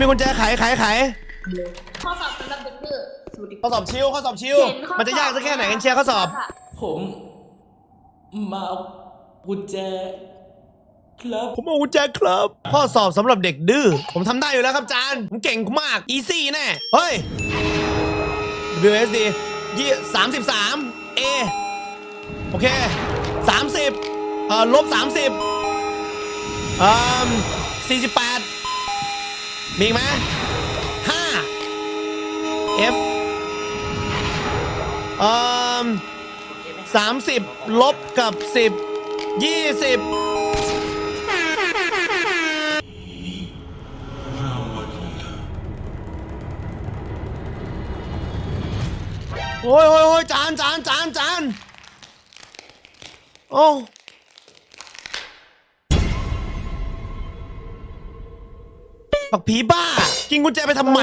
มีกุญแจไขไขไขข้อสอบสำหรับเด็กดื้อสวัสดีข้อสอบชิวข้อสอบชิวเห็ข้อมันจะยากสักแค่ไหนกันเชียร์ข้อสอบ ค่ะผมมาเอากุญแจครับผมเอากุญแจครับ ข้อสอบสำหรับเด็กดื้อ ผมทำได้อยู่แล้วครับอาจารย์ผมเก่งมาก อีซี่แน่ เฮ้ย WSD ยี่สามสิบสาม A โอเคสามสิบเอ่อลบสามสิบเอ่อสี่สิบแปด มีอีกไหมห้า F เอ่อสามสิบลบกับสิบยี่สิบโอ้ยโอ้ยโอ้ยจานจานจานจานโอ้ ปักผีบ้า กินกุญแจไปทำไม